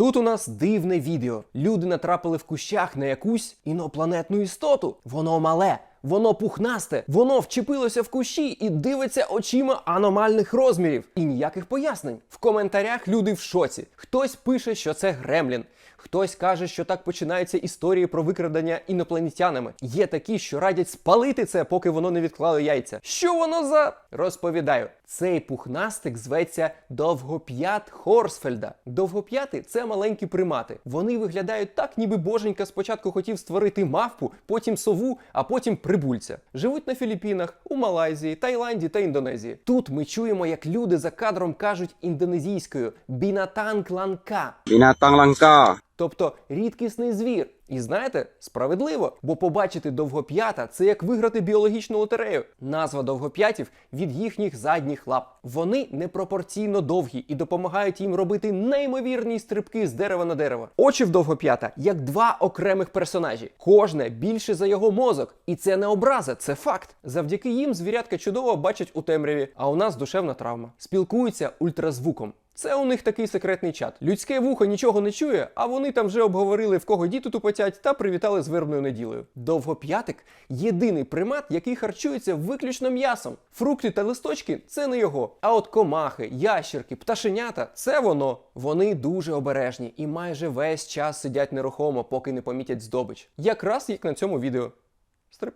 Тут у нас дивне відео. Люди натрапили в кущах на якусь інопланетну істоту. Воно мале. Воно пухнасте, воно вчепилося в кущі і дивиться очима аномальних розмірів. І ніяких пояснень. В коментарях люди в шоці. Хтось пише, що це гремлін. Хтось каже, що так починаються історії про викрадення інопланетянами. Є такі, що радять спалити це, поки воно не відклало яйця. Що воно за розповідаю? Цей пухнастик зветься довгоп'ят Хорсфельда. Довгоп'яти це маленькі примати. Вони виглядають так, ніби боженька спочатку хотів створити мавпу, потім сову, а потім прибульця. Живуть на Філіппінах, у Малайзії, Таїланді та Індонезії. Тут ми чуємо, як люди за кадром кажуть індонезійською бінатанг ланка. Бінатанг ланка. Тобто рідкісний звір. І знаєте, справедливо, бо побачити довгоп'ята це як виграти біологічну лотерею. Назва довгоп'ятів від їхніх задніх лап. Вони непропорційно довгі і допомагають їм робити неймовірні стрибки з дерева на дерево. Очі в довгоп'ята як два окремих персонажі. Кожне більше за його мозок. І це не образа, це факт. Завдяки їм звірятка чудово бачать у темряві, а у нас душевна травма. Спілкуються ультразвуком. Це у них такий секретний чат. Людське вухо нічого не чує, а вони там вже обговорили, в кого діти тупотять, та привітали з вербною неділею. Довгоп'ятик єдиний примат, який харчується виключно м'ясом. Фрукти та листочки це не його. А от комахи, ящерки, пташенята це воно. Вони дуже обережні і майже весь час сидять нерухомо, поки не помітять здобич. Якраз як на цьому відео. Стрип.